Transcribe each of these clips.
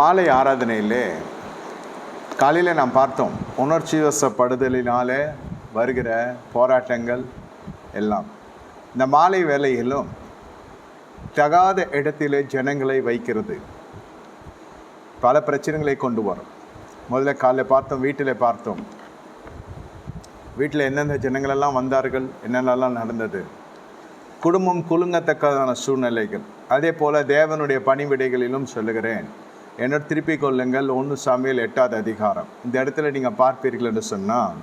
மாலை ஆராதனையிலே காலையில் நாம் பார்த்தோம் உணர்ச்சி வசப்படுதலினாலே வருகிற போராட்டங்கள் எல்லாம். இந்த மாலை வேலையிலும் தகாத இடத்திலே ஜனங்களை வைக்கிறது. பல பிரச்சனைகளை கொண்டு வரும். முதல்ல காலைல பார்த்தோம் வீட்டில் பார்த்தோம். வீட்டில் எந்தெந்த ஜனங்களெல்லாம் வந்தார்கள் என்னென்னலாம் நடந்தது. குடும்பம் குலுங்கத்தக்கதான சூழ்நிலைகள். அதே போல் தேவனுடைய பணிவிடைகளிலும் சொல்லுகிறேன். என்னோட திருப்பிக் கொள்ளுங்கள் ஒன்று சாமியல் எட்டாவது அதிகாரம். இந்த இடத்துல நீங்கள் பார்ப்பீர்கள் என்று சொன்னால்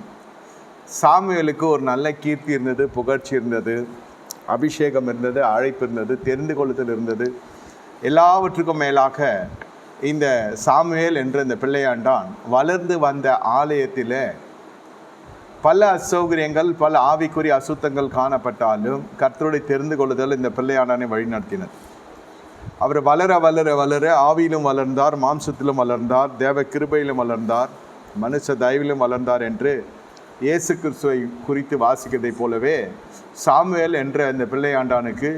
சாமியலுக்கு ஒரு நல்ல கீர்த்தி இருந்தது புகழ்ச்சி இருந்தது அபிஷேகம் இருந்தது அழைப்பு இருந்தது தெரிந்து கொள்ளுதல் இருந்தது. எல்லாவற்றுக்கும் மேலாக இந்த சாமுவேல் என்ற இந்த பிள்ளையாண்டான் வளர்ந்து வந்த ஆலயத்தில் பல அசௌகரியங்கள் பல ஆவிக்குரிய அசுத்தங்கள் காணப்பட்டாலும் கர்த்தருடைய தெரிந்து கொள்ளுதல் இந்த பிள்ளையாண்டானை வழிநடத்தினது. அவர் வளர வளர வளர ஆவியிலும் வளர்ந்தார் மாம்சத்திலும் வளர்ந்தார் தேவ கிருபையிலும் வளர்ந்தார் மனுஷ தயவிலும் வளர்ந்தார் என்று இயேசு கிறிஸ்துவை குறித்து வாசிக்கிறதைப் போலவே சாமுவேல் என்ற அந்த பிள்ளையாண்டானுக்கு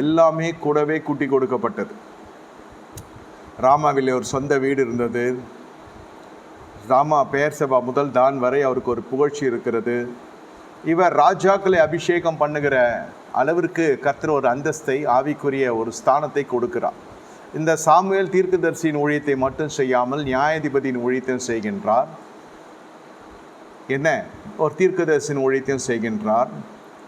எல்லாமே கூடவே கூட்டி கொடுக்கப்பட்டது. ராமாவிலே ஒரு சொந்த வீடு இருந்தது. ராமா பெயர் சபா முதல் தான் வரை அவருக்கு ஒரு புகழ்ச்சி இருக்கிறது. இவர் ராஜாக்களை அபிஷேகம் பண்ணுகிற அளவிற்கு கர்த்தர் ஒரு அந்தஸ்தை ஆவிக்குரிய ஒரு ஸ்தானத்தை கொடுக்கிறார். இந்த சாமுவேல் தீர்க்கதரிசியின் ஊழியத்தை மட்டும் செய்யாமல் நியாயாதிபதியின் ஊழியத்தையும் செய்கின்றார். என்ன? ஒரு தீர்க்கதரிசியின் ஊழியத்தையும் செய்கின்றார்.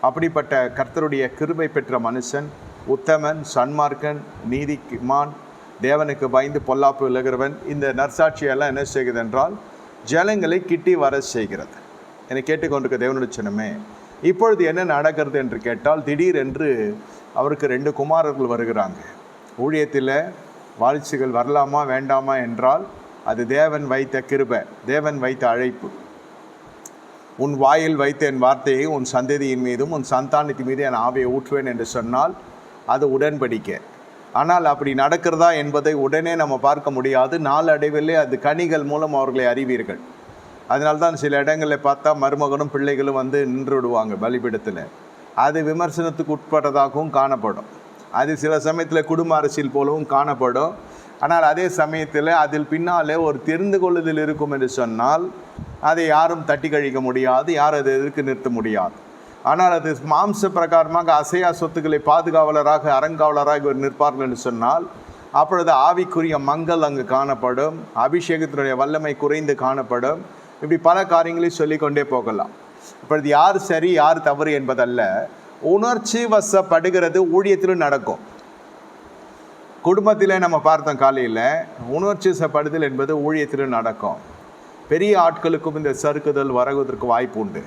அப்படிப்பட்ட கர்த்தருடைய கிருபை பெற்ற மனுஷன் உத்தமன் சன்மார்க்கன் நீதிமான் தேவனுக்கு பயந்து பொல்லாப்பு விலகிறவன் இந்த நற்சாட்சியெல்லாம் என்ன செய்கிறது என்றால் ஜலங்களை கிட்டி வர செய்கிறது. என்னை கேட்டுக்கொண்டிருக்க தேவனுடைய சின்னமே இப்பொழுது என்ன நடக்கிறது என்று கேட்டால் திடீரென்று அவருக்கு ரெண்டு குமாரர்கள் வருகிறாங்க. ஊழியத்தில் வாழ்ச்சிகள் வரலாமா வேண்டாமா என்றால் அது தேவன் வைத்த கிருபை தேவன் வைத்த அழைப்பு. உன் வாயில் வைத்த என் வார்த்தையை உன் சந்ததியின் மீதும் உன் சந்தானத்தின் மீது என் ஆவியை ஊற்றுவேன் என்று சொன்னால் அது உடன்படிக்கை. ஆனால் அப்படி நடக்கிறதா என்பதை உடனே நம்ம பார்க்க முடியாது. நாளடைவிலே அது கனிகள் மூலம் அவர்களை அறிவீர்கள். அதனால்தான் சில இடங்களில் பார்த்தா மருமகனும் பிள்ளைகளும் வந்து நின்று விடுவாங்க பலிபீடத்தில். அது விமர்சனத்துக்கு உட்பட்டதாகவும் காணப்படும். அது சில சமயத்தில் குடும்ப அரசியல் போலவும் காணப்படும். ஆனால் அதே சமயத்தில் அதில் பின்னாலே ஒரு தெரிந்து கொள்ளுதல் இருக்கும் என்று சொன்னால் அதை யாரும் தட்டி கழிக்க முடியாது யாரும் அதை எதிர்க்கு நிறுத்த முடியாது. ஆனால் அது மாம்ச பிரகாரமாக அசையா சொத்துக்களை பாதுகாவலராக அறங்காவலராக இவர் நிற்பார்கள் என்று சொன்னால் அப்பொழுது ஆவிக்குரிய மங்கள் அங்கு காணப்படும் அபிஷேகத்தினுடைய வல்லமை குறைந்து காணப்படும். இப்படி பல காரியங்களையும் சொல்லிக்கொண்டே போகலாம். இப்பொழுது யார் சரி யார் தவறு என்பதல்ல உணர்ச்சி வசப்படுகிறது ஊழியத்திலும் நடக்கும். குடும்பத்தில் நம்ம பார்த்தோம் காலையில் உணர்ச்சி வசப்படுதல் என்பது ஊழியத்திலும் நடக்கும். பெரிய ஆட்களுக்கும் இந்த சறுக்குதல் வரகுவதற்கு வாய்ப்பு உண்டு.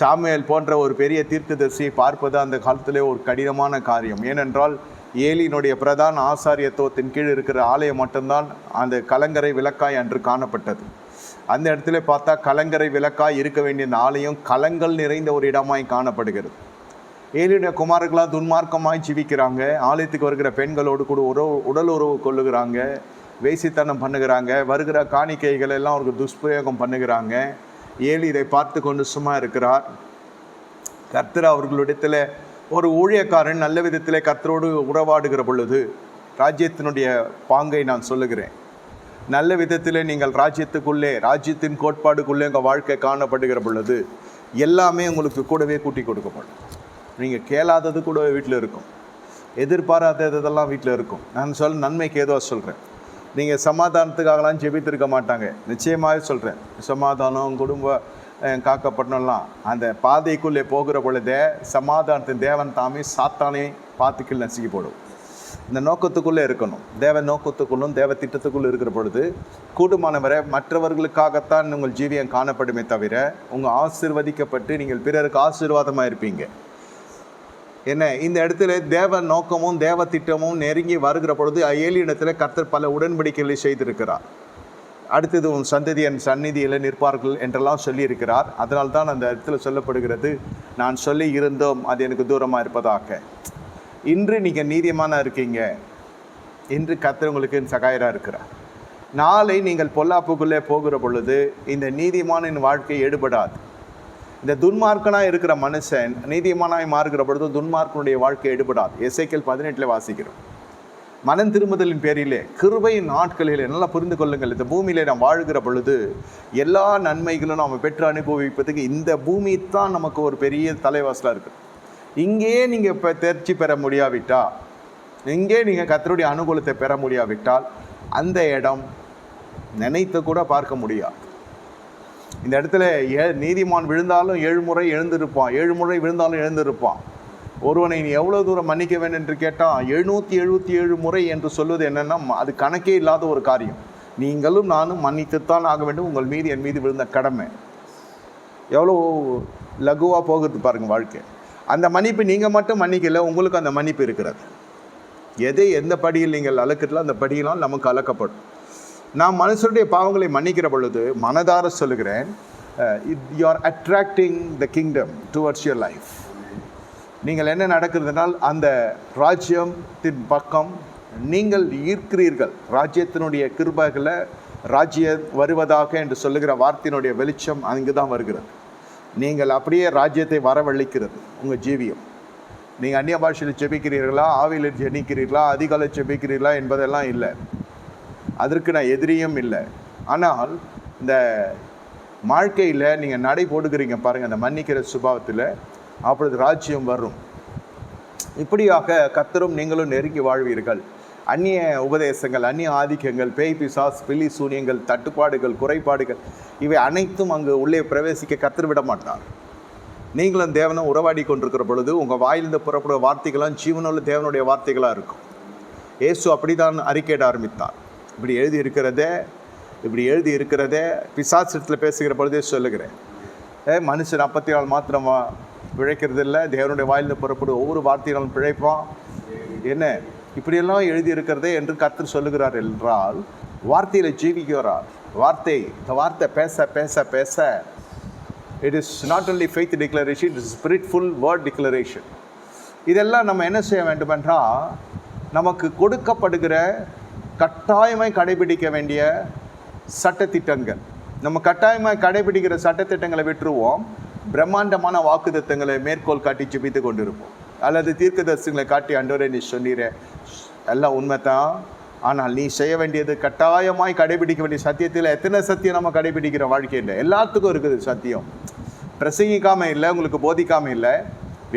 சாமியல் போன்ற ஒரு பெரிய தீர்க்கதரிசியை பார்ப்பது அந்த காலத்திலே ஒரு கடினமான காரியம். ஏனென்றால் ஏலியினுடைய பிரதான ஆசாரியத்துவத்தின் கீழ் இருக்கிற ஆலயம் மட்டும்தான் அந்த கலங்கரை விளக்காய் அன்று காணப்பட்டது. அந்த இடத்துல பார்த்தா கலங்கரை விளக்காய் இருக்க வேண்டிய ஆலயம் கலங்கள் நிறைந்த ஒரு இடமாய் காணப்படுகிறது. ஏலியுடைய குமாரர்களாக துன்மார்க்கமாய் ஜீவிக்கிறாங்க. ஆலயத்துக்கு வருகிற பெண்களோடு கூட உறவு உடல் உறவு கொள்ளுகிறாங்க. வேசித்தனம் பண்ணுகிறாங்க. வருகிற காணிக்கைகள் எல்லாம் அவருக்கு துஷ்பிரயோகம் பண்ணுகிறாங்க. ஏலி இதை பார்த்து கொண்டு சும்மா இருக்கிறார். கர்த்தர் அவர்களிடத்தில் ஒரு ஊழியக்காரன் நல்ல விதத்தில் கர்த்தரோடு உறவாடுகிற பொழுது ராஜ்யத்தினுடைய பாங்கை நான் சொல்லுகிறேன். நல்ல விதத்தில் நீங்கள் ராஜ்யத்துக்குள்ளே ராஜ்யத்தின் கோட்பாடுக்குள்ளே உங்கள் வாழ்க்கை காணப்படுகிற பொழுது எல்லாமே உங்களுக்கு கூடவே கூட்டி கொடுக்கப்படும். நீங்கள் கேளாதது கூட வீட்டில் இருக்கும். எதிர்பாராததெல்லாம் வீட்டில் இருக்கும். நான் சொல் நன்மைக்கு ஏதோ சொல்கிறேன் நீங்கள் சமாதானத்துக்காகலாம் ஜெபித்திருக்க மாட்டாங்க. நிச்சயமாக சொல்கிறேன் சமாதானம் குடும்ப காக்கப்படணும்லாம். அந்த பாதைக்குள்ளே போகிற பொழுதே சமாதானத்தின் தேவன் தாமே சாத்தானே பார்த்துக்கில் நசுக்கி போடும். இந்த நோக்கத்துக்குள்ளே இருக்கணும். தேவ நோக்கத்துக்குள்ளும் தேவ திட்டத்துக்குள்ளே இருக்கிற பொழுது கூடுமானவரை மற்றவர்களுக்காகத்தான் உங்கள் ஜீவியம் காணப்படுமே தவிர உங்கள் ஆசிர்வதிக்கப்பட்டு நீங்கள் பிறருக்கு ஆசீர்வாதமாக இருப்பீங்க. என்ன? இந்த இடத்துல தேவ நோக்கமும் தேவ திட்டமும் நெருங்கி வருகிற பொழுது ஏலியிடத்தில் கர்த்தர் பல உடன்படிக்கைகளை செய்திருக்கிறார். அடுத்தது உன் சந்ததி என் சந்நிதியில் நிற்பார்கள் என்றெல்லாம் சொல்லியிருக்கிறார். அதனால் தான் அந்த இடத்துல சொல்லப்படுகிறது நான் சொல்லி இருந்தோம் அது எனக்கு தூரமாக இருப்பதாக. இன்று நீங்கள் நீதியமான இருக்கீங்க. இன்று கர்த்தர் உங்களுக்கு சகாயராக இருக்கிறார். நாளை நீங்கள் பொல்லாப்புக்குள்ளே போகிற பொழுது இந்த நீதிமானின் வாழ்க்கை எடுபடாது. இந்த துன்மார்க்கனாக இருக்கிற மனுஷன் நீதிமானாய் மாறுகிற பொழுது துன்மார்க்கனுடைய வாழ்க்கை எடுபடாது. எசைக்கல் பதினெட்டில் வாசிக்கிறோம். மனம் திரும்புதலின் பேரிலே கிருபையின் நாட்களிலே நல்லா புரிந்து கொள்ளுங்கள். இந்த பூமியிலே நாம் வாழ்கிற பொழுது எல்லா நன்மைகளும் நாம் பெற்று அனுபவிப்பதுக்கு இந்த பூமி தான் நமக்கு ஒரு பெரிய தலைவாசலாக இருக்குது இங்கேயே நீங்கள் இப்போ தேர்ச்சி பெற முடியாவிட்டால் இங்கே நீங்கள் கத்தருடைய அனுகூலத்தை பெற முடியாவிட்டால் அந்த இடம் நினைத்து கூட பார்க்க முடியாது. இந்த இடத்துல ஏ நீதிமான் விழுந்தாலும் ஏழு முறை எழுந்திருப்பான் ஏழு முறை விழுந்தாலும் எழுந்திருப்பான். ஒருவனை நீ எவ்வளோ தூரம் மன்னிக்க வேண்டும் என்று கேட்டால் எழுநூற்றி எழுபத்தி ஏழு முறை என்று சொல்வது என்னென்னா அது கணக்கே இல்லாத ஒரு காரியம். நீங்களும் நானும் மன்னித்துத்தான் ஆக வேண்டும் உங்கள் மீது என் மீது விழுந்த கடமை. எவ்வளோ லகுவாக போகிறது பாருங்கள் வாழ்க்கை. அந்த மன்னிப்பு நீங்கள் மட்டும் மன்னிக்கல உங்களுக்கு அந்த மன்னிப்பு இருக்கிறது. எதை எந்த படியில் நீங்கள் அளக்கிறீங்களோ அந்த படியெல்லாம் நமக்கு அளக்கப்படும். நான் மனுஷருடைய பாவங்களை மன்னிக்கிற பொழுது மனதார சொல்லுகிறேன் it you are attracting the kingdom towards your life நீங்கள் என்ன நடக்கிறதுனால் அந்த ராஜ்யத்தின் பக்கம் நீங்கள் ஈர்க்கிறீர்கள். ராஜ்யத்தினுடைய கிருபைகளை ராஜ்ய வருவதாக என்று சொல்லுகிற வார்த்தையினுடைய வெளிச்சம் அங்கு தான் வருகிறது. நீங்கள் அப்படியே ராஜ்யத்தை வரவழைக்கிறது உங்கள் ஜீவியம். நீங்கள் அந்நிய பாஷையில் ஜெபிக்கிறீர்களா ஆவியில் ஜெனிக்கிறீர்களா? அதிகாலை ஜெபிக்கிறீர்களா என்பதெல்லாம் இல்லை. அதற்கு நான் எதிரியும் இல்லை. ஆனால் இந்த வாழ்க்கையில் நீங்கள் நடை போடுகிறீங்க பாருங்கள் அந்த மன்னிக்கிற சுபாவத்தில் அப்பொழுது ராஜ்யம் வரும். இப்படியாக கத்தரும் நீங்களும் நெருங்கி வாழ்வீர்கள். அந்நிய உபதேசங்கள் அந்நிய ஆதிக்கங்கள் பேய் பிசாஸ் பில்லி சூனியங்கள் தட்டுப்பாடுகள் குறைபாடுகள் இவை அனைத்தும் அங்கு உள்ளே பிரவேசிக்க கத்தர் விட மாட்டார். நீங்களும் தேவனும் உறவாடி கொண்டிருக்கிற பொழுது உங்கள் வாயிலிருந்து புறப்படுற வார்த்தைகளாம் ஜீவனுள்ள தேவனுடைய வார்த்தைகளாக இருக்கும். இயேசு அப்படிதான் அறிக்கையிட ஆரம்பித்தார். இப்படி எழுதி இருக்கிறதே இப்படி எழுதி இருக்கிறதே பிசாசத்தில் பேசுகிற பொழுதே சொல்லுகிறேன். ஏ மனுஷன் அப்பத்தி நாள் மாத்திரமா பிழைக்கிறது இல்லை தேவனுடைய வாயிலிருந்து புறப்படும் ஒவ்வொரு வார்த்தையினாலும் பிழைப்பான். என்ன? இப்படியெல்லாம் எழுதியிருக்கிறதே என்று கர்த்தர் சொல்லுகிறார் என்றால் வார்த்தையில் ஜீவிக்கிறார். வார்த்தை இந்த வார்த்தை பேச பேச பேச. It is not only faith declaration it is spiritful word declaration இதெல்லாம் நம்ம என்ன செய்ய வேண்டும் என்றால் நமக்கு கொடுக்கப்படுகிற கட்டாயமாய் கடைபிடிக்க வேண்டிய சட்டத்திட்டங்கள். நம்ம கட்டாயமாய் கடைபிடிக்கிற சட்டத்திட்டங்களை விட்டுருவோம். பிரம்மாண்டமான வாக்குத்தத்தங்களை மேற்கோள் காட்டி ஜிபித்து கொண்டிருப்போம். அல்லது தீர்க்கதரிசிகளை காட்டி அன்றவரே நீ சொன்னீரே. எல்லாம் உண்மைதான். ஆனால் நீ செய்ய வேண்டியது கட்டாயமாய் கடைபிடிக்க வேண்டிய சத்தியத்தில் எத்தனை சத்தியம் நம்ம கடைபிடிக்கிற வாழ்க்கையில்? எல்லாத்துக்கும் இருக்குது சத்தியம். பிரசங்கிக்காமல் இல்லை உங்களுக்கு போதிக்காமல் இல்லை.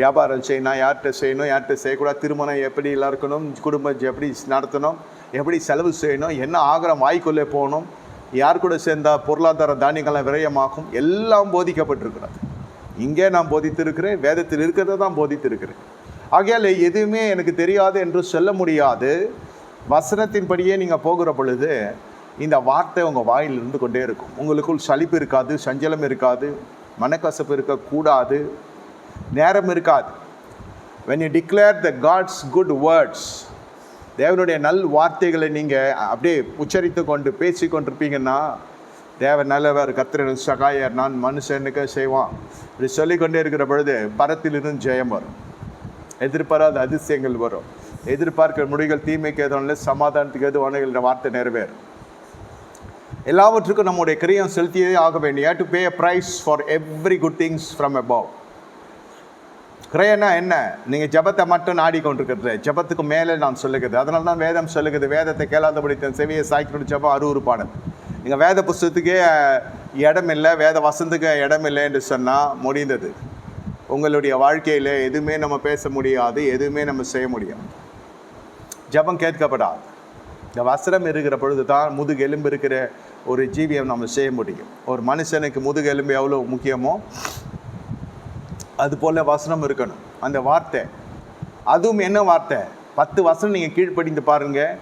வியாபாரம் செய்யணும் யார்கிட்ட செய்யணும் யார்கிட்ட செய்யக்கூடாது திருமணம் எப்படி எல்லாம் இருக்கணும் குடும்பம் எப்படி நடத்தணும் எப்படி செலவு செய்யணும் என்ன ஆகிரம் வாய்க்குள்ளே போகணும். யார் கூட சேர்ந்தால் பொருளாதார தானியங்கள்லாம் விரயமாகும். எல்லாம் போதிக்கப்பட்டிருக்கிறது. இங்கே நான் போதித்திருக்கிறேன் வேதத்தில் இருக்கிறத தான் போதித்திருக்கிறேன். ஆகையால் எதுவுமே எனக்கு தெரியாது என்று சொல்ல முடியாது. வசனத்தின்படியே நீங்கள் போகிற பொழுது இந்த வார்த்தை உங்கள் வாயில் இருந்து கொண்டே இருக்கும். உங்களுக்குள் சலிப்பு இருக்காது சஞ்சலம் இருக்காது மனக்கசப்பு இருக்கக்கூடாது நேரம் இருக்காது. When you declare the God's good words தேவனுடைய நல் வார்த்தைகளை நீங்கள் அப்படியே உச்சரித்து கொண்டு பேசி கொண்டிருப்பீங்கன்னா தேவ நல்லவர் கத்திரன் சகாயர் நான் மனுஷனுக்கு செய்வான். இப்படி சொல்லிக்கொண்டே இருக்கிற பொழுது பரத்திலிருந்து ஜெயம் வரும். எதிர்பாராத அதிசயங்கள் வரும். எதிர்பார்க்கிற முடிகள் தீமைக்கு எதுவும் இல்லை சமாதானத்துக்கு எது என்ற வார்த்தை நிறைவேறும். எல்லாவற்றுக்கும் நம்முடைய கிரியம் செலுத்தியே ஆக வேண்டிய to pay a price for every good things from above கிரயனா என்ன? நீங்கள் ஜெபத்தை மட்டும் நாடிக்கொண்டிருக்கிறது. ஜெபத்துக்கு மேலே நான் சொல்லுகிறது. அதனால தான் வேதம் சொல்லுகிறது. வேதத்தை கேளாதபடி தன் செவியை சாய்க்கணும் ஜபம் அறுவறுப்பானது நீங்கள் வேத புஸ்தகத்துக்கே இடம் இல்லை வேத வசந்துக்கு இடம் இல்லை என்று சொன்னால் முடிந்தது. உங்களுடைய வாழ்க்கையில் எதுவுமே நம்ம பேச முடியாது எதுவுமே நம்ம செய்ய முடியாது. ஜெபம் கேட்கப்படாது. இந்த வசனம் இருக்கிற பொழுது தான் முதுகெலும்பு இருக்கிற ஒரு ஜீவியம் நம்ம செய்ய முடியும். ஒரு மனுஷனுக்கு முதுகெலும்பு எவ்வளோ முக்கியமோ அது போல் வசனம் இருக்கணும். அந்த வார்த்தை அதுவும் என்ன வார்த்தை? பத்து வசனம் நீங்கள் கீழ்ப்படிந்து பாருங்கள்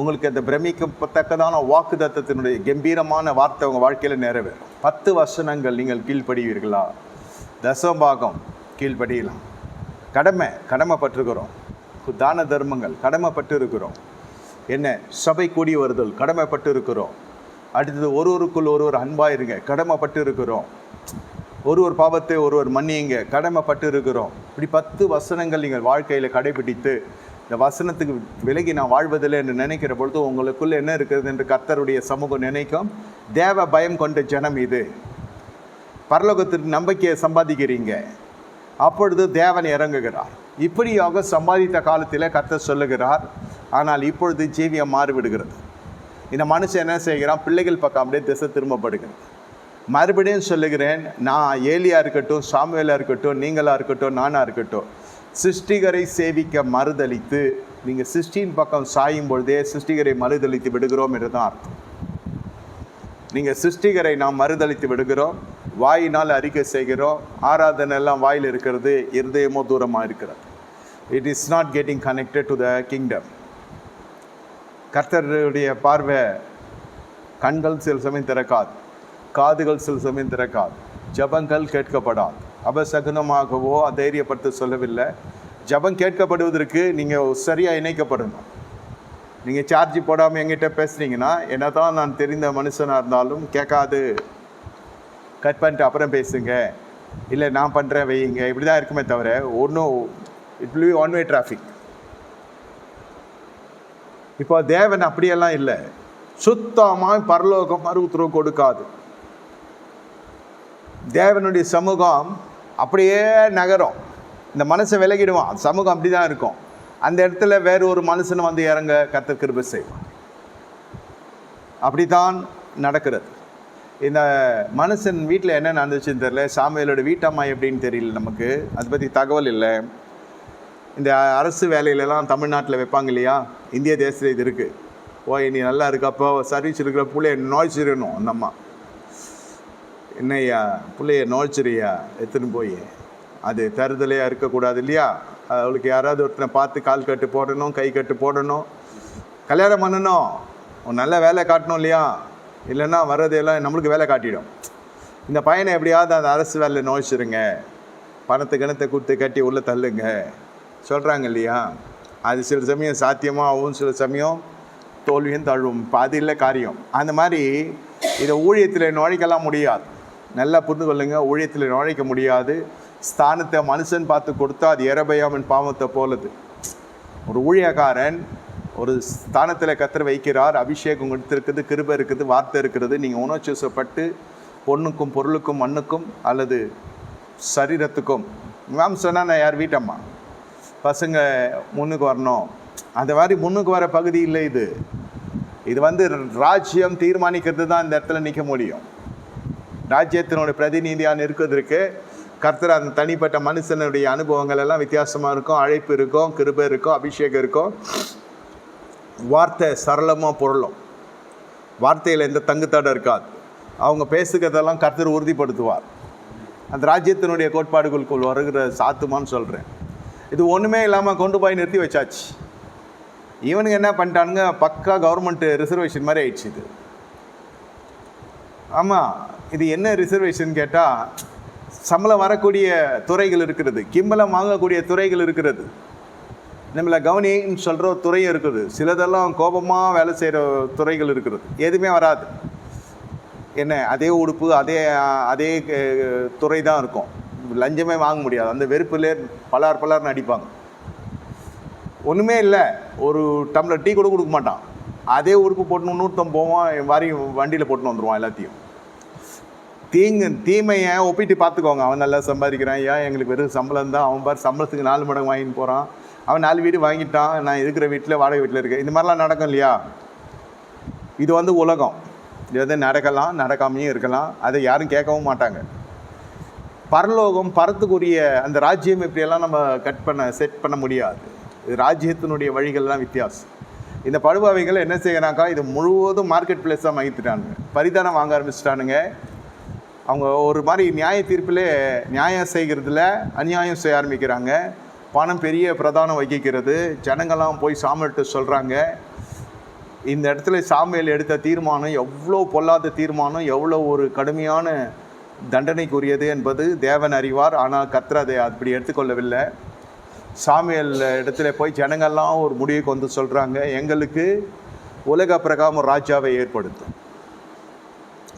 உங்களுக்கு அந்த பிரமிக்கத்தக்கதான வாக்கு தத்தத்தினுடைய கம்பீரமான வார்த்தை உங்கள் வாழ்க்கையில் நிறைவேறும். பத்து வசனங்கள் நீங்கள் கீழ்ப்படுவீர்களா? தசம்பாகம் கீழ்படியலாம் கடமை கடமைப்பட்டிருக்கிறோம். தான தர்மங்கள் கடமைப்பட்டு இருக்கிறோம் என்ன சபை கூடி வருதல் கடமைப்பட்டு இருக்கிறோம் அடுத்தது ஒருவருக்குள் ஒருவர் அன்பாக இருங்க கடமைப்பட்டு இருக்கிறோம் ஒருவர் பாவத்தை ஒருவர் மன்னியுங்க கடமைப்பட்டு இருக்கிறோம் இப்படி பத்து வசனங்கள் நீங்கள் வாழ்க்கையில் கடைபிடித்து இந்த வசனத்துக்கு விலகி நான் வாழ்வதில்லை என்று நினைக்கிற பொழுது உங்களுக்குள்ளே என்ன இருக்கிறது என்று கர்த்தருடைய சமூகம் நினைக்கும்? தேவ பயம் கொண்ட ஜனம் இது. பரலோகத்திற்கு நம்பிக்கையை சம்பாதிக்கிறீங்க. அப்பொழுது தேவன் இறங்குகிறார். இப்படியாக சம்பாதித்த காலத்தில் கத்த சொல்லுகிறார் ஆனால் இப்பொழுது ஜீவியம் மாறிவிடுகிறது. இந்த மனுஷன் என்ன செய்கிறான்? பிள்ளைகள் பக்கம் அப்படியே திசை திரும்பப்படுகிறது. மறுபடியும் சொல்லுகிறேன் நான் ஏலியாக இருக்கட்டும் சாமுவேலாக இருக்கட்டும் நீங்களாக இருக்கட்டும் நானாக இருக்கட்டும் சிருஷ்டிகரை சேவிக்க மறுதளித்து நீங்கள் சிருஷ்டியின் பக்கம் சாயும் பொழுதே சிருஷ்டிகரை மறுதளித்து விடுகிறோம் என்று தான் அர்த்தம். நீங்கள் சிருஷ்டிகரை நாம் மறுதளித்து விடுகிறோம். வாயினால் அறிக்கை செய்கிறோம். ஆராதனை எல்லாம் வாயில் இருக்கிறது இருதயமோ தூரமாக இருக்கிறது. It is not getting connected to the kingdom கர்த்தருடைய பார்வை கண்கள் சில சமயம் திறக்காது. காதுகள் சில சமயம் திறக்காது. ஜபங்கள் கேட்கப்படாது. அபசகுனமாகவோ அதைரியப்படுத்த சொல்லவில்லை. ஜபம் கேட்கப்படுவதற்கு நீங்கள் சரியாக இணைக்கப்படணும். நீங்கள் சார்ஜ் போடாமல் எங்கிட்ட பேசுனீங்கன்னா என்ன தான் நான் தெரிந்த மனுஷனாக இருந்தாலும் கேட்காது. கட் பண்ணிட்டு அப்புறம் பேசுங்க. இல்லை நான் பண்ணுறேன் வையுங்க. இப்படி தான் இருக்குமே தவிர ஒன்றும் it will one way traffic இப்போ தேவன் அப்படியெல்லாம் இல்லை. சுத்தமாக பரலோகம் மறு உத்தரவு கொடுக்காது. தேவனுடைய சமூகம் அப்படியே நகரும். இந்த மனசை விலகிடுவான். சமூகம் அப்படி தான் இருக்கும். அந்த இடத்துல வேறு ஒரு மனுஷனை வந்து இறங்க கர்த்தர் கிருபை செய்வான் அப்படித்தான் நடக்கிறது. இந்த மனுஷன் வீட்டில் என்ன நடந்துச்சுன்னு தெரியல. சாமியலோட வீட்டம்மா எப்படின்னு தெரியல நமக்கு. அதை பற்றி தகவல் இல்லை. இந்த அரசு வேலையிலலாம் தமிழ்நாட்டில் வைப்பாங்க இல்லையா? இந்திய தேசத்தில் இது இருக்குது ஓ நீ நல்லா இருக்கப்போ சர்வீஸ் இருக்கிற பிள்ளைய நோய்ச்சிடணும் அந்த அம்மா. என்னையா பிள்ளைய நோய்ச்சிரியா எடுத்துன்னு போய். அது தருதலையாக இருக்கக்கூடாது இல்லையா? அவளுக்கு யாராவது ஒருத்தனை பார்த்து கால் கட்டு போடணும் கை கட்டு போடணும். கல்யாணம் பண்ணணும். நல்ல வேலை காட்டணும் இல்லையா? இல்லைன்னா வர்றதெல்லாம் நம்மளுக்கு வேலை காட்டிடும். இந்த பையனை எப்படியாவது அந்த அரசு வேலையில் நோய்ச்சிருங்க பணத்தை கிணத்தை கொடுத்து கட்டி உள்ளே தள்ளுங்க. சொல்கிறாங்க இல்லையா? அது சில சமயம் சாத்தியமாகவும் சில சமயம் தோல்வியும் தழுவும். பாதியில் காரியம். அந்த மாதிரி இதை ஊழியத்தில் நுழைக்கலாம் முடியாது. நல்லா புரிந்து கொள்ளுங்க. ஊழியத்தில் நுழைக்க முடியாது. ஸ்தானத்தை மனுஷன் பார்த்து கொடுத்தா அது எரபயாமன் பாவத்தை போலது. ஒரு ஊழியக்காரன் ஒரு ஸ்தானத்தில் கத்தர் வைக்கிறார் அபிஷேகம் கொடுத்துருக்குது கிருபை இருக்குது வார்த்தை இருக்கிறது நீங்கள் உணர்ச்சிசப்பட்டு பொண்ணுக்கும் பொருளுக்கும் மண்ணுக்கும் அல்லது சரீரத்துக்கும். மேம் சொன்னால் நான் யார் வீட்டம்மா? பசங்க முன்னுக்கு வரணும். அந்த மாதிரி முன்னுக்கு வர பகுதி இல்லை இது. இது வந்து ராஜ்யம் தீர்மானிக்கிறது தான் இந்த இடத்துல நிற்க முடியும். ராஜ்யத்தினுடைய பிரதிநிதியாக இருக்கிறதுக்கு கர்த்தர் அந்த தனிப்பட்ட மனுஷனுடைய அனுபவங்கள் எல்லாம் வித்தியாசமாக இருக்கும். அழைப்பு இருக்கும் கிருபை இருக்கும் அபிஷேகம் இருக்கும். வார்த்தை சரளமாக பொருளும். வார்த்தையில் எந்த தங்குத்தடம் இருக்காது. அவங்க பேசுகிறதெல்லாம் கர்த்தர் உறுதிப்படுத்துவார். அந்த ராஜ்யத்தினுடைய கோட்பாடுகளுக்குள் வருகிற சாத்துமான்னு சொல்கிறேன் இது ஒன்றுமே இல்லாமல் கொண்டு போய் நிறுத்தி வச்சாச்சு. இவனுங்க என்ன பண்ணிட்டானுங்க? பக்கா கவர்மெண்ட்டு ரிசர்வேஷன் மாதிரி ஆயிடுச்சு இது. ஆமாம் இது என்ன ரிசர்வேஷன் கேட்டால் சம்பளம் வரக்கூடிய துறைகள் இருக்கிறது. கிம்பளம் வாங்கக்கூடிய துறைகள் இருக்கிறது. நம்மளை கவனின்னு சொல்கிற ஒரு துறையும் இருக்குது. சிலதெல்லாம் கோபமாக வேலை செய்கிற துறைகள் இருக்குது. எதுவுமே வராது. என்ன? அதே உடுப்பு அதே அதே துறை தான் இருக்கும். லஞ்சமே வாங்க முடியாது. அந்த வெறுப்புலே பலார் பலார்னு அடிப்பாங்க. ஒன்றுமே இல்லை. ஒரு டம்ளர் டீ கூட கொடுக்க மாட்டான். அதே உடுப்பு போட்டு நூற்றம் போவான் வாரி வண்டியில் போட்டுன்னு வந்துடுவான் எல்லாத்தையும். தீங்கு தீமையை ஒப்பிட்டு பார்த்துக்கோங்க. அவன் நல்லா சம்பாதிக்கிறான். ஏன்? எங்களுக்கு வெறும் சம்பளம் தான் அவன் பார் சம்பளத்துக்கு நாலு மடங்கு வாங்கின்னு போகிறான் அவன் நாலு வீடு வாங்கிட்டான் நான் இருக்கிற வீட்டில் வாடகை வீட்டில் இருக்கேன். இந்த மாதிரிலாம் நடக்கும் இல்லையா? இது வந்து உலகம். இது வந்து நடக்கலாம் நடக்காமையும் இருக்கலாம். அதை யாரும் கேட்கவும் மாட்டாங்க. பரலோகம் பரத்துக்குரிய அந்த ராஜ்யம் இப்படியெல்லாம் நம்ம கட் பண்ண செட் பண்ண முடியாது. இது ராஜ்யத்தினுடைய வழிகள்லாம் வித்தியாசம். இந்த பழுவாவைகள் என்ன செய்யறாக்கா இது முழுவதும் மார்க்கெட் பிளேஸாக மாற்றிட்டானுங்க பரிதானம் வாங்க ஆரம்பிச்சிட்டானுங்க. அவங்க ஒரு மாதிரி நியாய தீர்ப்பில் நியாயம் செய்கிறதுல அநியாயம் செய்ய ஆரம்பிக்கிறாங்க. பணம் பெரிய பிரதானம் வகிக்கிறது. ஜனங்கள்லாம் போய் சாமியிட்ட சொல்கிறாங்க இந்த இடத்துல சாமியல் எடுத்த தீர்மானம் எவ்வளோ பொல்லாத தீர்மானம் எவ்வளோ ஒரு கடுமையான தண்டனைக்குரியது என்பது தேவன் அறிவார். ஆனால் கத்திர அதை அப்படி எடுத்துக்கொள்ளவில்லை. சாமியல் இடத்துல போய் ஜனங்கள்லாம் ஒரு முடிவுக்கு வந்து சொல்கிறாங்க எங்களுக்கு உலக பிரகாம ராஜாவை ஏற்படுத்தும்.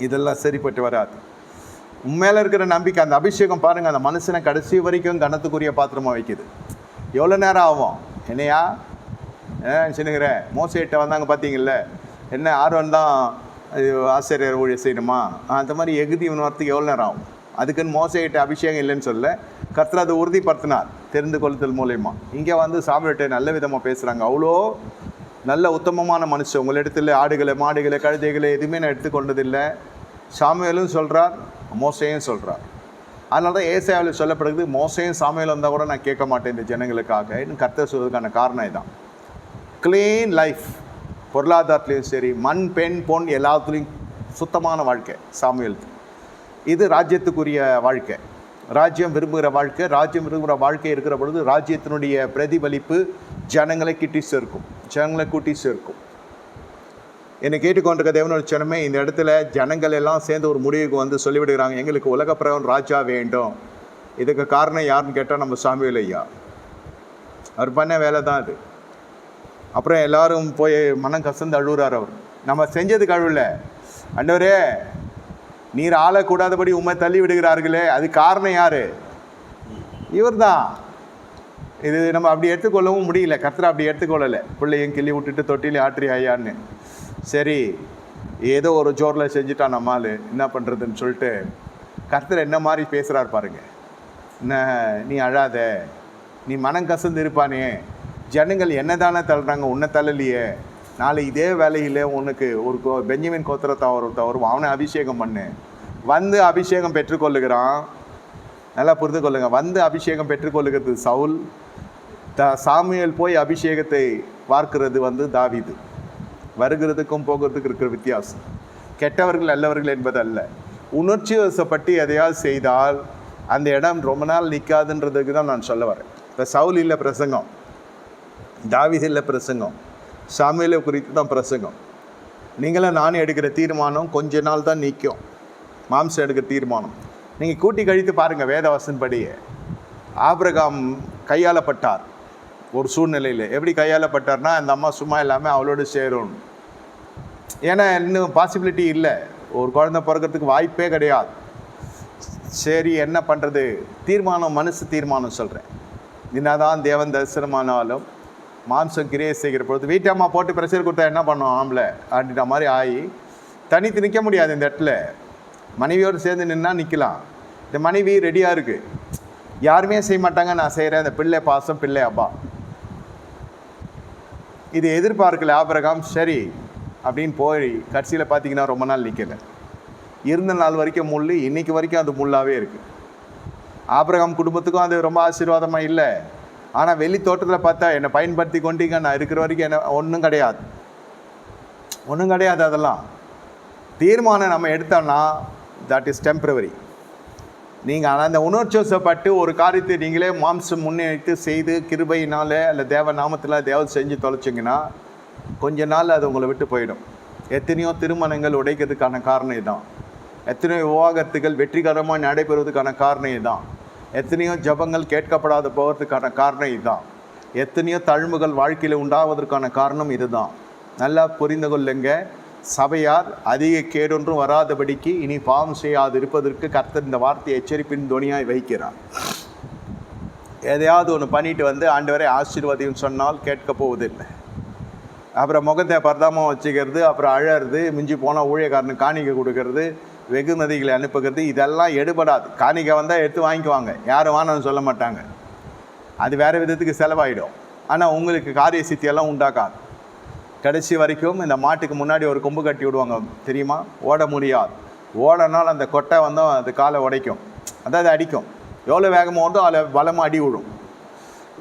இதெல்லாம் சரிப்பட்டு வராது. உண்மையில இருக்கிற நம்பிக்கை அந்த அபிஷேகம் பாருங்கள் அந்த மனுஷனை கடைசி வரைக்கும் கனத்துக்குரிய பாத்திரமாக வைக்குது. எவ்வளோ நேரம் ஆகும்? என்னையா? சின்னுங்கிற மோசையிட்ட வந்தாங்க பார்த்தீங்கல்ல என்ன ஆர்வம் தான் இது ஆசிரியர் ஊழியர் செய்யணுமா? அந்த மாதிரி எகுதி வரத்துக்கு எவ்வளோ நேரம் ஆகும்? அதுக்குன்னு மோசையிட்ட அபிஷேகம் இல்லைன்னு சொல்ல கர்த்தர் அதை உறுதிப்படுத்தினார் தெரிந்து கொள்ளுதல் மூலயமா. இங்கே வந்து சாமியிட்ட நல்ல விதமாக பேசுகிறாங்க அவ்வளோ நல்ல உத்தமமான மனுஷன். உங்களிடத்தில் ஆடுகளை மாடுகளை கழுதைகளை எதுவுமே நான் எடுத்துக்கொண்டதில்லை. சாமியலும் சொல்கிறார் மோசையும் சொல்கிறார் அதனால தான் ஏசியாவில் சொல்லப்படுகிறது மோசையும் சாமியில் வந்தால் கூட நான் கேட்க மாட்டேன் இந்த ஜனங்களுக்காக. இன்னும் கர்த்தர் சொல்வதற்கான காரணம் இதுதான் க்ளீன் லைஃப் பொருளாதாரத்துலேயும் சரி மண் பெண் பொன் எல்லாத்துலேயும் சுத்தமான வாழ்க்கை சாமியல் இது ராஜ்யத்துக்குரிய வாழ்க்கை. ராஜ்யம் விரும்புகிற வாழ்க்கை ராஜ்யம் விரும்புகிற வாழ்க்கை இருக்கிற பொழுது ராஜ்யத்தினுடைய பிரதிபலிப்பு ஜனங்களை கிட்டி சேர்க்கும். ஜனங்களை கூட்டி சேர்க்கும். என்னை கேட்டுக்கொண்டிருக்க தேவனோட சொன்னமே இந்த இடத்துல ஜனங்கள் எல்லாம் சேர்ந்து ஒரு முடிவுக்கு வந்து சொல்லிவிடுகிறாங்க. எங்களுக்கு உலகப்பிரவன் ராஜா வேண்டும். இதுக்கு காரணம் யாருன்னு கேட்டால் நம்ம சாமியில் ஐயா. அவர் பண்ண வேலை தான் அது. அப்புறம் எல்லாரும் போய் மனம் கசந்து அழுகுறார் அவர். நம்ம செஞ்சதுக்கு அழுவல அண்டவரே நீர் ஆளக்கூடாதபடி உண்மை தள்ளி விடுகிறார்களே அது காரணம் யாரு? இவர்தான். இது நம்ம அப்படி எடுத்துக்கொள்ளவும் முடியல. கர்த்தர் அப்படி எடுத்துக்கொள்ளலை. பிள்ளையும் கிள்ளி விட்டுட்டு தொட்டிலே ஆற்றி ஐயான்னு. சரி ஏதோ ஒரு ஜோரில் செஞ்சுட்டான் நம்மால் என்ன பண்ணுறதுன்னு சொல்லிட்டு கர்த்தர் என்ன மாதிரி பேசுகிறார் பாருங்க. என்ன நீ அழாத நீ மனம் கசந்து இருப்பானே ஜனங்கள் என்ன தானே தள்ளுறாங்க உன்னை தள்ளலையே. நாளை இதே வேலையில் உனக்கு ஒரு கோ பெஞ்சமின் கோத்திரத்தை ஒருத்த வருவான் அவனை அபிஷேகம் பண்ணு. வந்து அபிஷேகம் பெற்றுக்கொள்ளுகிறான் நல்லா புரிந்து கொள்ளுங்க. வந்து அபிஷேகம் பெற்றுக்கொள்ளுகிறது சவுல் த சாமியல் போய் அபிஷேகத்தை பார்க்கிறது வந்து தாவிது. வருகிறதுக்கும் போகிறதுக்கு இருக்கிற வித்தியாசம். கெட்டவர்கள் நல்லவர்கள் என்பது அல்ல உணர்ச்சி வசப்பட்டு எதையாவது செய்தால் அந்த இடம் ரொம்ப நாள் நிற்காதுன்றதுக்கு தான் நான் சொல்ல வரேன். இப்போ சவுல் இல்லை பிரசங்கம். தாவித இல்லை பிரசங்கம். சாமுவேலை குறித்து தான் பிரசங்கம். நீங்களும் நானும் எடுக்கிற தீர்மானம் கொஞ்ச நாள் தான் நிற்கும் மாம்சம் எடுக்கிற தீர்மானம். நீங்கள் கூட்டி கழித்து பாருங்கள் வேதவாசன் படியே. ஆபிரகாம் கையாளப்பட்டார். ஒரு சூழ்நிலையில். எப்படி கையாளப்பட்டார்னா அந்த அம்மா சும்மா இல்லாமல் அவளோடு சேரும். ஏன்னா இன்னும் பாசிபிலிட்டி இல்லை. ஒரு குழந்தை பிறக்கிறதுக்கு வாய்ப்பே கிடையாது. சரி என்ன பண்ணுறது தீர்மானம் மனசு தீர்மானம் சொல்கிறேன் என்னதான் தேவன் தரிசனமானாலும் மாம்சம் கிரியை செய்கிற பொழுது வீட்டம்மா போட்டு ப்ரெஷர் கொடுத்தா என்ன பண்ணும்? ஆம்பளை அப்படின்ற மாதிரி ஆகி தனித்து நிற்க முடியாது இந்த இடத்துல. மனைவியோடு சேர்ந்து நின்னா நிற்கலாம் இந்த மனைவி ரெடியாக இருக்குது யாருமே செய்ய மாட்டாங்க நான் செய்கிறேன் இந்த பிள்ளை பாசம் பிள்ளை அப்பா. இது எதிர்பார்க்கல ஆபிரகாம் சரி அப்படின்னு போய் கடைசியில் பார்த்தீங்கன்னா ரொம்ப நாள் நிற்கலை இருந்த நாள் வரைக்கும் முள் இன்னைக்கு வரைக்கும் அது முள்ளாகவே இருக்குது ஆபிரகாம் குடும்பத்துக்கும் அது ரொம்ப ஆசீர்வாதமாக இல்லை. ஆனால் வெளி தோட்டத்தில் பார்த்தா என்னை பயன்படுத்தி கொண்டீங்க நான் இருக்கிற வரைக்கும் என்ன ஒன்றும் கிடையாது. ஒன்றும் கிடையாது அதெல்லாம். தீர்மானம் நம்ம எடுத்தோம்னா தட் இஸ் டெம்ப்ரவரி நீங்கள் ஆனால் அந்த உணர்ச்சிவசப்பட்டு ஒரு காரியத்தை நீங்களே மாம்சம் முன்னெடுத்து செய்து கிருபையினால் அல்ல தேவ நாமத்தில் தேவை செஞ்சு தொலைச்சிங்கன்னா கொஞ்ச நாள் அது உங்களை விட்டு போயிடும். எத்தனையோ திருமணங்கள் உடைக்கிறதுக்கான காரணம் இதுதான் எத்தனையோ விவாகரத்துகள் வெற்றிகரமாக நடைபெறுவதற்கான காரணம் இதுதான் எத்தனையோ ஜபங்கள் கேட்கப்படாத போகிறதுக்கான காரணம் இதுதான் எத்தனையோ தழும்புகள் வாழ்க்கையில் உண்டாவதற்கான காரணம் இதுதான். நல்லா புரிந்து கொள்ளுங்க. சபையார் அதிக கேடொன்றும் வராதபடிக்கு இனி பாவம் செய்யாது இருப்பதற்கு கர்த்தர் இந்த வார்த்தையை எச்சரிப்பின் துணியாய் வைக்கிறார். எதையாவது ஒன்று பண்ணிட்டு வந்து ஆண்டவரை ஆசீர்வாதம் சொன்னால் கேட்க போவதில்லை. அப்புறம் முகத்தை பரதாமம் வச்சுக்கிறது அப்புறம் அழறது மிஞ்சி போனால் ஊழியக்காரனு காணிக்கை கொடுக்கறது வெகுமதிகளை அனுப்புகிறது இதெல்லாம் எடுபடாது. காணிக்கை வந்தால் எடுத்து வாங்கிக்குவாங்க. யாரும் வானன்னு சொல்ல மாட்டாங்க. அது வேறு விதத்துக்கு செலவாயிடும். ஆனால் உங்களுக்கு காரிய சித்தியெல்லாம் உண்டாக்காது கடைசி வரைக்கும் இந்த மாட்டுக்கு முன்னாடி ஒரு கொம்பு கட்டி விடுவாங்க தெரியுமா? ஓட முடியாது. ஓடனால் அந்த கொட்டை வந்து அது காலை உடைக்கும். அதாவது அடிக்கும். எவ்வளோ வேகமாக ஓடும் அதில் பலமாக அடி விடும்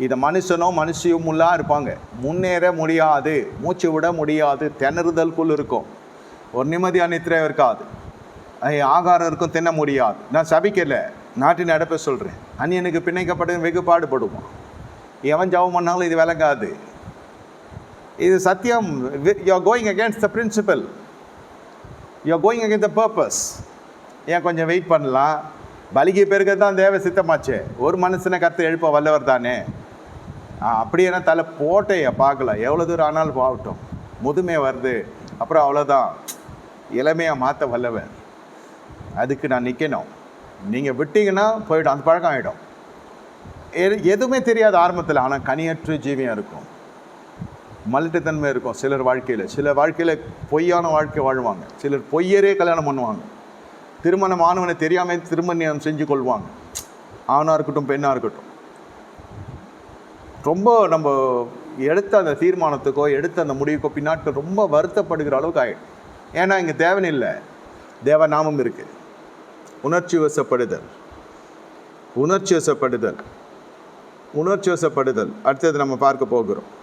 இதை மனுஷனோ மனுஷியும் உள்ளாக இருப்பாங்க. முன்னேற முடியாது. மூச்சு விட முடியாது. திணறுதல்குள் இருக்கும். ஒரு நிம்மதியான நித்திரை இருக்காது. ஆகாரம் இருக்கும் தின்ன முடியாது. நான் சபிக்கலை. நாட்டின் நடப்பை சொல்கிறேன் அந்நியனுக்கு பிணைக்கப்பட்டு வெகு பாடுபடுவான் எவன் ஜாபம் பண்ணாலும் இது விளங்காது. இது சத்தியம். You are going against the principle you are going against the purpose ஏன் கொஞ்சம் வெயிட் பண்ணலாம்? பலிகை பேருக்கு தான் தேவை சித்தமாச்சே. ஒரு மனுஷனை கற்று எழுப்ப வல்லவர் தானே. அப்படியே தலை போட்டையை பார்க்கல. எவ்வளோ தூரம் ஆனாலும் போகட்டும். முதுமை வருது. அப்புறம் அவ்வளோதான் இளமையாக மாற்ற வல்லவர். அதுக்கு நான் நிற்கணும் நீங்கள் விட்டீங்கன்னா போயிடும். அந்த பழக்கம் ஆகிடும் எது எதுவுமே தெரியாது ஆரம்பத்தில் ஆனால் கனியற்று ஜீவியம் இருக்கும். மலட்டுத்தன்மை இருக்கும் சிலர் வாழ்க்கையில். சிலர் வாழ்க்கையில் பொய்யான வாழ்க்கை வாழ்வாங்க. சிலர் பொய்யரே கல்யாணம் பண்ணுவாங்க. திருமணம் ஆனவனை தெரியாமல் திருமணம் செஞ்சு கொள்வாங்க. ஆணாக இருக்கட்டும் பெண்ணாக இருக்கட்டும். ரொம்ப நம்ம எடுத்த அந்த தீர்மானத்துக்கோ எடுத்த அந்த முடிவுக்கோ பின்னாட்கள் ரொம்ப வருத்தப்படுகிற அளவுக்கு ஆகிடும் ஏன்னா இங்கே தேவனில்லை தேவ நாமம் இருக்குது உணர்ச்சி வசப்படுதல். உணர்ச்சி வசப்படுதல். உணர்ச்சி வசப்படுதல். அடுத்தது நம்ம பார்க்க போகிறோம்.